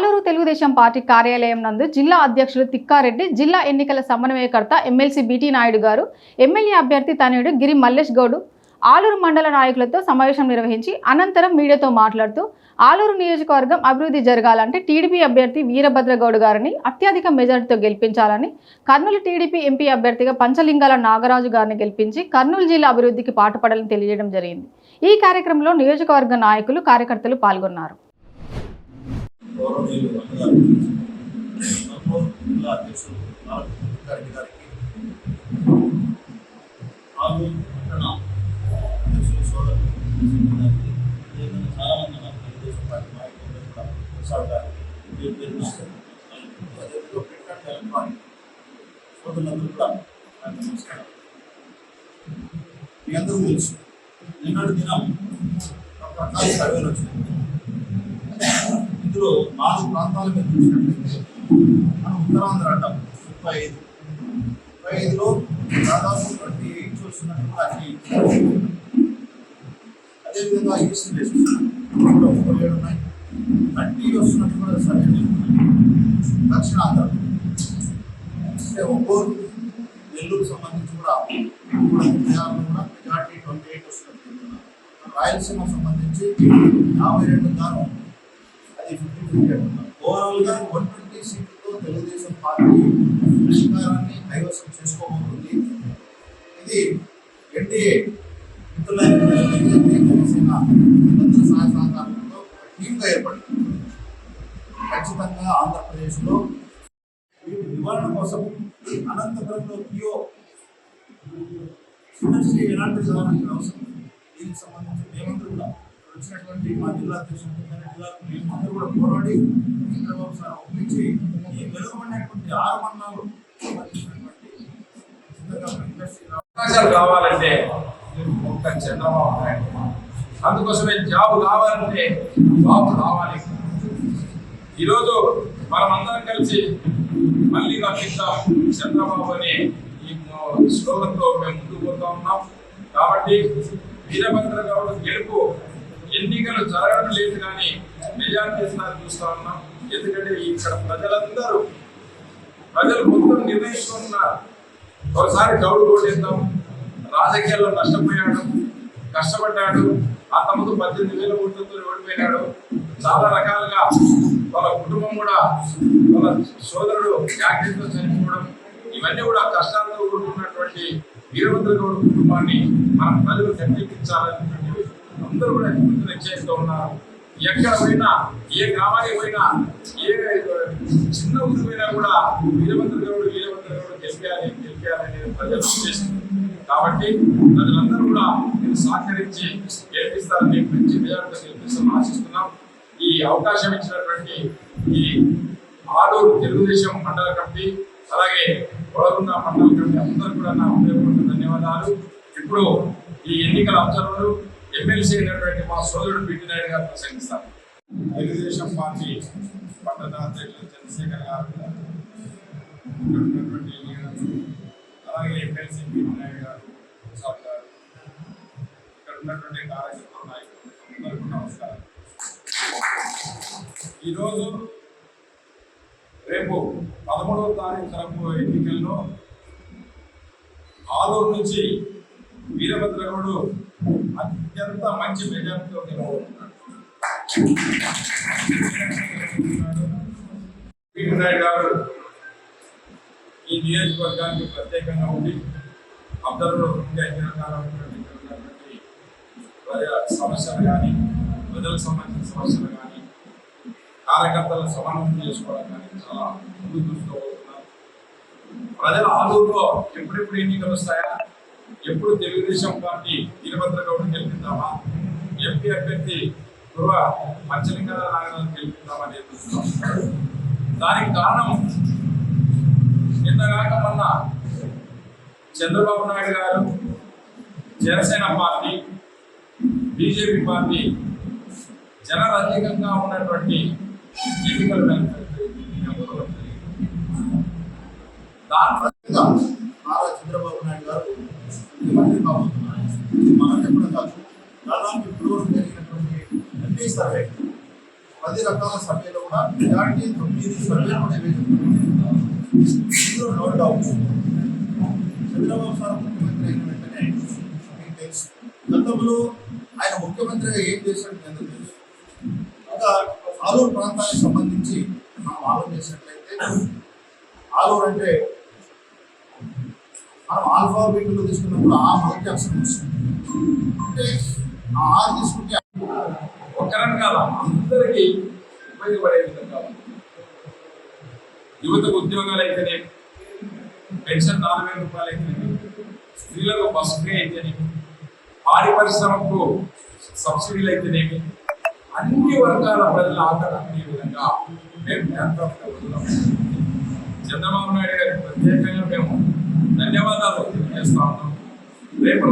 Aluru Telugu Desam party కార్యాలయం నందు జిల్లా అధ్యక్షులు తిక్కారెడ్డి జిల్లా ఎన్నికల సమన్వయకర్త ఎమ్మెల్సీ బీటీ నాయుడు గారు ఎమ్మెల్యే అభ్యర్థి తనయుడు గిరి మల్లేష్ గౌడ్ ఆలూరు మండల నాయకులతో సమావేశం నిర్వహించి అనంతరం మీడియాతో మాట్లాడుతూ ఆలూరు నియోజకవర్గం అభివృద్ధి జరగాలంటే టీడీపీ అభ్యర్థి వీరభద్రగౌడ్ గారిని అత్యధిక మెజార్టీతో గెలిపించాలని కర్నూలు టీడీపీ ఎంపీ అభ్యర్థిగా పంచలింగాల నాగరాజు గారిని గెలిపించి కర్నూలు జిల్లా అభివృద్ధికి పాటుపడాలని తెలియజేయడం జరిగింది. ఈ కార్యక్రమంలో నియోజకవర్గ నాయకులు కార్యకర్తలు పాల్గొన్నారు. గౌరవనీయులు అన్నగారు కర్నూలు జిల్లా అధ్యక్షులు గారికి గారికి ఆలూరు పట్టణ అధ్యక్షులు సోదరులు గారికి అదేవిధంగా చాలా మంది నాకు తెలుగుదేశం పార్టీ నాయకులు కూడా ప్రసాద్ గారికి పేరు పేరున అదేవిధంగా ప్రింట్ అండ్ ఎలక్ట్రానిక్ సోదరులందరూ కూడా నాకు నమస్కారం మీ అందరూ తెలుసు నిన్నటి దినం రకరకాల సర్వేలు వచ్చినాయి ఇందులో నాలుగు ప్రాంతాల మీద చూసినట్లయితే మనం ఉత్తరాంధ్ర అంటాం. ముప్పై ఐదు. ముప్పై ఐదులో దాదాపు ట్వంటీ ఎయిట్ చూస్తున్నట్టు అన్ని అదేవిధంగా ఈస్ట్ వెస్ట్ కూడా ముప్పై ఏడు ఉన్నాయి. థర్టీ వస్తున్నట్టు కూడా సరే. దక్షిణాంధ్ర అంటే ఒంగోలు నెల్లూరు సంబంధించి కూడా కూడా కూడా మెజార్టీ ట్వంటీ ఎయిట్ వస్తున్నట్టు రాయలసీమ సంబంధించి యాభై రెండు దానం అది ఫిఫ్టీ ఫిఫ్టీ వన్ ట్వంటీ సీట్లతో తెలుగుదేశం పార్టీ అధికారాన్ని కైవసం చేసుకోబోతుంది. ఇది ఎన్డీఏ జనసేన అందరి సహాయ సహకారంతో టీమ్గా ఏర్పడింది. ఖచ్చితంగా ఆంధ్రప్రదేశ్లో వీటి నివారణ కోసం అనంతపురంలో పిఓ ఇండస్ట్రీ ఎలాంటి అవసరం? దీనికి సంబంధించి మేమందరూ కూడా వచ్చినటువంటి మా జిల్లా అధ్యక్షులు జిల్లా కూడా పోరాడి చంద్రబాబు సార్ ఒప్పించి ఈ వెలుగుబడినటువంటి ఆరు మన్నాలు అవకాశాలు కావాలంటే ఒక్క చంద్రబాబు నాయుడు అందుకోసమే జాబ్ కావాలంటే బాబు కావాలి. ఈరోజు మనమందరం కలిసి మళ్ళీ రక్షిద్దాం చంద్రబాబు అనే ఈ స్లోగన్తో మేము ముందుకు పోతా ఉన్నాం. కాబట్టి వీరభద్ర గౌడ్ గెలుపు ఎన్నికలు జరగడం లేదు కానీ మెజార్టీ సార్ చూస్తా ఉన్నాం. ఎందుకంటే ఇక్కడ ప్రజలందరూ ప్రజలు మొత్తం నిర్ణయిస్తున్నారు ఒకసారి గౌడు కొట్టేద్దాం. రాజకీయాల్లో నష్టపోయాడు కష్టపడ్డాడు ఆ తమకు పద్దెనిమిది వేల ఓట్లతో ఓడిపోయినాడు. చాలా రకాలుగా వాళ్ళ కుటుంబం కూడా వాళ్ళ సోదరుడు యాక్సిడెంట్తో చనిపోవడం ఇవన్నీ కూడా కష్టాలతో కూడుకున్నటువంటి వీరభద్ర గౌడ కుటుంబాన్ని మనం ప్రజలు గట్టెక్కించాలనేటువంటి అందరూ కూడా ముందు నిశ్చయిస్తూ ఉన్నారు ఎక్కడ పోయినా ఏ గ్రామానికి పోయినా ఏ చిన్న ఊరికి పోయినా కూడా వీరభద్ర గౌడు వీరభద్ర గౌడు గెలిపాలి గెలిపేయాలి అనేది ప్రజలు ఉద్దేశం. కాబట్టి ప్రజలందరూ కూడా మీరు సహకరించి గెలిపిస్తారని మంచి మెజార్టీతో గెలిపిస్తామని ఆశిస్తున్నాం. ఈ అవకాశం ఇచ్చినటువంటి ఈ ఆలూరు తెలుగుదేశం మండల కమిటీ అలాగే కొడగుండ మండల కమిటీ అందరూ కూడా నా హృదయపూర్వక ధన్యవాదాలు. ఇప్పుడు ఈ ఎన్నికల అంశాలను ఎమ్మెల్సీ అయినటువంటి మా సోదరుడు బిడ్డినాయుడు గారు ప్రసంగిస్తారు. తెలుగుదేశం పార్టీ పట్టణ అధ్యక్షులు చంద్రశేఖర్ గారు అలాగే ఎమ్మెల్సీ బిడ్డినాయుడు గారు ప్రసాద్ గారు ఇక్కడ ఉన్నటువంటి కార్యకర్తల నాయకులు అందరికీ నమస్కారం ఈరోజు రేపు పదమూడవ తారీఖు జరగబో ఎన్నికల్లో ఆలూరు నుంచి వీరభద్రగౌడు అత్యంత మంచి మెజార్టీతో గెలవబోతున్నాడు వీరనాయుడు గారు ఈ నియోజకవర్గానికి ప్రత్యేకంగా ఉండి అబ్జర్వర్ ఉండి ఉన్నటువంటి సమస్యలు కానీ ప్రజలకు సంబంధించిన సమస్యలు కానీ కార్యకర్తల సమన్వయం చేసుకోవడం కానీ చాలా ముందు చూసుకోబోతున్నారు ప్రజల ఆలూరులో ఎప్పుడెప్పుడు ఎన్నికలు వస్తాయా? ఎప్పుడు తెలుగుదేశం పార్టీ వీరభద్ర గౌడ్ గెలిపిద్దామా? ఎంపీ అభ్యర్థి పూర్వ పంచలింగాల నాగరాజు గెలిపిద్దామా అనేది దానికి కారణం నిన్నగాక మొన్న Chandrababu Naidu garu Janasena party BJP party జనరధికంగా ఉన్నటువంటి ఎన్నికలు దాని ప్రజలుగా నారా చంద్రబాబు నాయుడు గారు ముఖ్యమంత్రి ఇది కాదు దాదాపు ఇప్పుడు జరిగినటువంటి అన్ని సర్వే పది రకాల సర్వేలో కూడా మెజారిటీ తొమ్మిది సర్వేలు నో డౌట్ చంద్రబాబు సార్ ముఖ్యమంత్రి అయిన వెంటనే మీకు తెలుసు గతంలో ఆయన ముఖ్యమంత్రిగా ఏం చేశాడు మీ తెలుసు ఇంకా ఆలూరు ప్రాంతానికి సంబంధించి మనం ఆలోచించినట్లయితే చేసినట్లయితే ఆలూరు అంటే మనం ఆల్ఫాబెట్లో తీసుకున్నప్పుడు ఆ మొదటి అక్షరం వస్తుంది. అంటే ఆ ఆరు తీసుకుంటే ఒక రకాల అందరికీ ఉపయోగపడే విధంగా యువతకు ఉద్యోగాలు అయితేనే పెన్షన్ నాలుగు వేల రూపాయలు అయితేనే స్త్రీలకు బస్ ఫ్రీ అయితేనేమి పాడి పరిశ్రమకు సబ్సిడీలు అయితేనేమి అన్ని వర్గాల ప్రజల ఆకర్షణ విధంగా మేము చంద్రబాబు నాయుడు గారికి ప్రత్యేకంగా మేము ధన్యవాదాలు. చేస్తా ఉన్నాం. రేపు